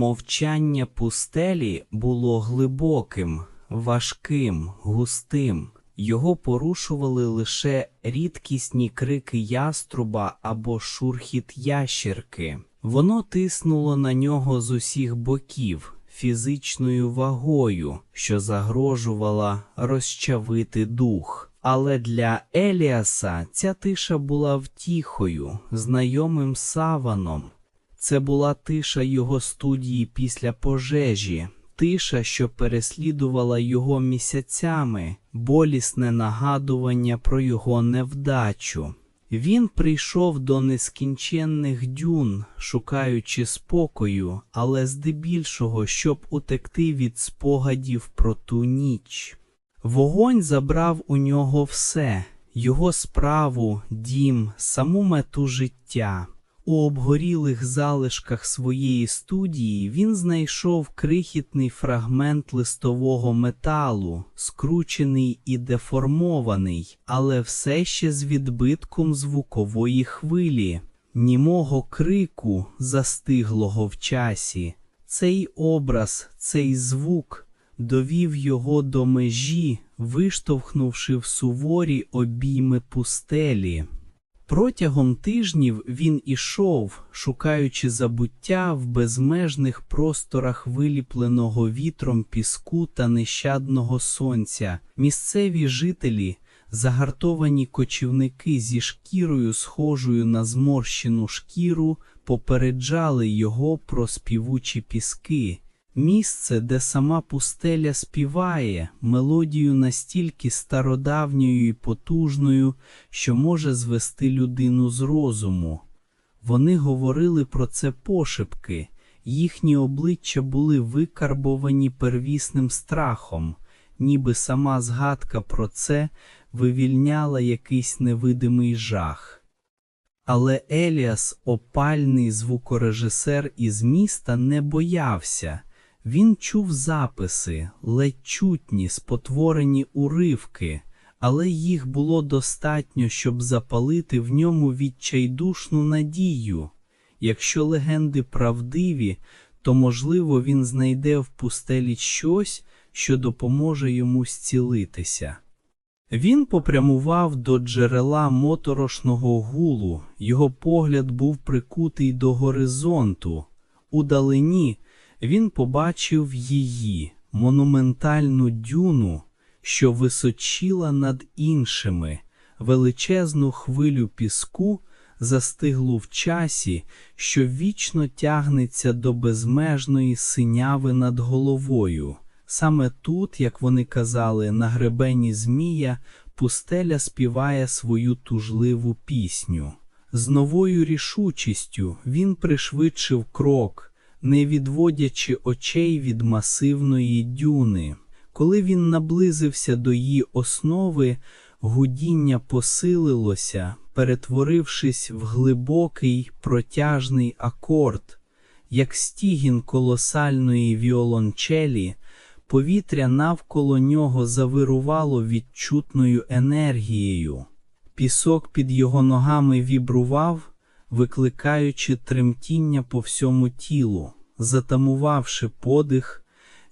Мовчання пустелі було глибоким, важким, густим. Його порушували лише рідкісні крики яструба або шурхіт ящерки. Воно тиснуло на нього з усіх боків фізичною вагою, що загрожувала розчавити дух. Але для Еліаса ця тиша була втіхою, знайомим саваном. Це була тиша його студії після пожежі, тиша, що переслідувала його місяцями, болісне нагадування про його невдачу. Він прийшов до нескінченних дюн, шукаючи спокою, але здебільшого, щоб утекти від спогадів про ту ніч. Вогонь забрав у нього все його справу, дім, саму мету життя. У обгорілих залишках своєї студії він знайшов крихітний фрагмент листового металу, скручений і деформований, але все ще з відбитком звукової хвилі, німого крику, застиглого в часі. Цей образ, цей звук довів його до межі, виштовхнувши в суворі обійми пустелі. Протягом тижнів він ішов, шукаючи забуття в безмежних просторах виліпленого вітром піску та нещадного сонця. Місцеві жителі, загартовані кочівники зі шкірою, схожою на зморщену шкіру, попереджали його про співучі піски. Місце, де сама пустеля співає, мелодію настільки стародавньою і потужною, що може звести людину з розуму. Вони говорили про це пошепки, їхні обличчя були викарбовані первісним страхом, ніби сама згадка про це вивільняла якийсь невидимий жах. Але Еліас, опальний звукорежисер із міста, не боявся. Він чув записи, ледь чутні, спотворені уривки, але їх було достатньо, щоб запалити в ньому відчайдушну надію. Якщо легенди правдиві, то, можливо, він знайде в пустелі щось, що допоможе йому зцілитися. Він попрямував до джерела моторошного гулу, його погляд був прикутий до горизонту. Удалині він побачив її монументальну дюну, що височіла над іншими, величезну хвилю піску, застиглу в часі, що вічно тягнеться до безмежної синяви над головою. Саме тут, як вони казали, на гребені Змія, пустеля співає свою тужливу пісню. З новою рішучістю він пришвидшив крок не відводячи очей від масивної дюни. Коли він наблизився до її основи, гудіння посилилося, перетворившись в глибокий протяжний акорд, як стігін колосальної віолончелі, повітря навколо нього завирувало відчутною енергією. Пісок під його ногами вібрував, викликаючи тремтіння по всьому тілу. Затамувавши подих,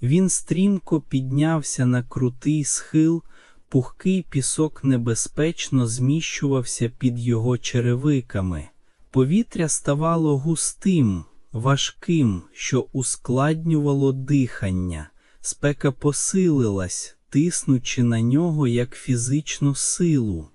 він стрімко піднявся на крутий схил, пухкий пісок небезпечно зміщувався під його черевиками. Повітря ставало густим, важким, що ускладнювало дихання, спека посилилась, тиснучи на нього як фізичну силу.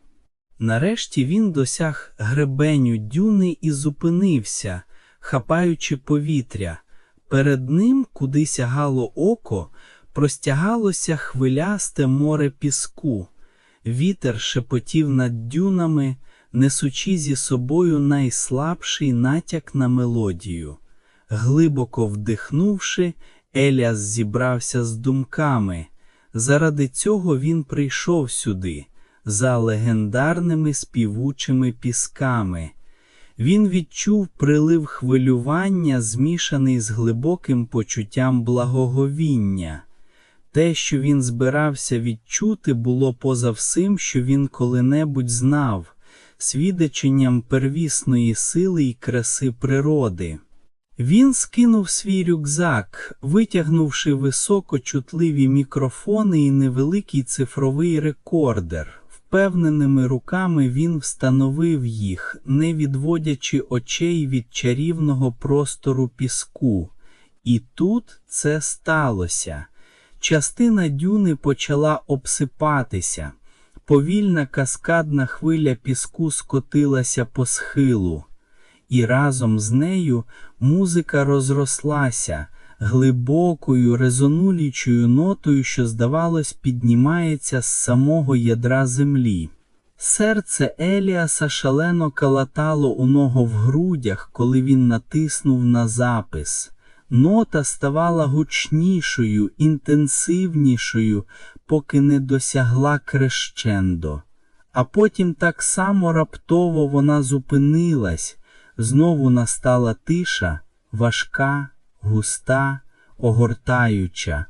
Нарешті він досяг гребеню дюни і зупинився, хапаючи повітря. Перед ним, куди сягало око, простягалося хвилясте море піску. Вітер шепотів над дюнами, несучи зі собою найслабший натяк на мелодію. Глибоко вдихнувши, Еліас зібрався з думками. Заради цього він прийшов сюди за легендарними співучими пісками. Він відчув прилив хвилювання, змішаний з глибоким почуттям благоговіння. Те, що він збирався відчути, було поза всім, що він коли-небудь знав, свідченням первісної сили й краси природи. Він скинув свій рюкзак, витягнувши високочутливі мікрофони і невеликий цифровий рекордер. Впевненими руками він встановив їх, не відводячи очей від чарівного простору піску. І тут це сталося. Частина дюни почала обсипатися. Повільна каскадна хвиля піску скотилася по схилу, і разом з нею музика розрослася глибокою резонулючою нотою, що, здавалось, піднімається з самого ядра землі. Серце Еліаса шалено калатало у нього в грудях, коли він натиснув на запис. Нота ставала гучнішою, інтенсивнішою, поки не досягла крещендо. А потім так само раптово вона зупинилась, знову настала тиша, важка, густа, огортаюча.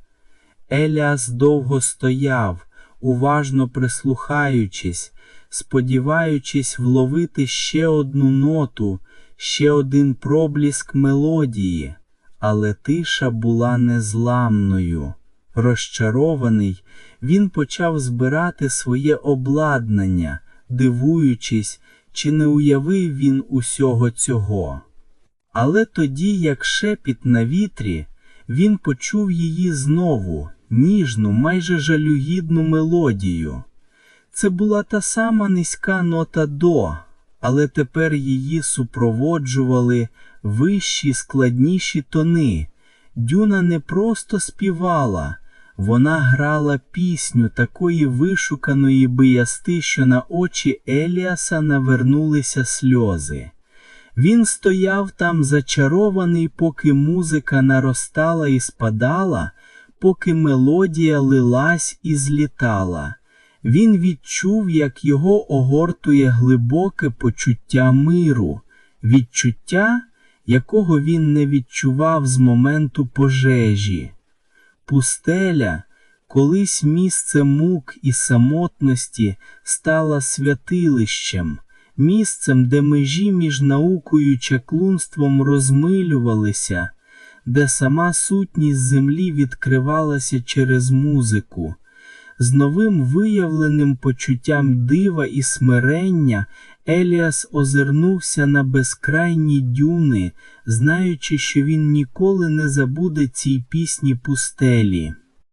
Еліас довго стояв, уважно прислухаючись, сподіваючись вловити ще одну ноту, ще один пробліск мелодії, але тиша була незламною. Розчарований, він почав збирати своє обладнання, дивуючись, чи не уявив він усього цього. Але тоді, як шепіт на вітрі, він почув її знову, ніжну, майже жалюгідну мелодію. Це була та сама низька нота до, але тепер її супроводжували вищі, складніші тони. Дюна не просто співала, вона грала пісню такої вишуканої биясти, що на очі Еліаса навернулися сльози. Він стояв там зачарований, поки музика наростала і спадала, поки мелодія лилась і злітала. Він відчув, як його огортує глибоке почуття миру, відчуття, якого він не відчував з моменту пожежі. Пустеля, колись місце мук і самотності, стала святилищем, місцем, де межі між наукою і чаклунством розмилювалися, де сама сутність землі відкривалася через музику. З новим виявленим почуттям дива і смирення Еліас озирнувся на безкрайні дюни, знаючи, що він ніколи не забуде цій пісні пустелі.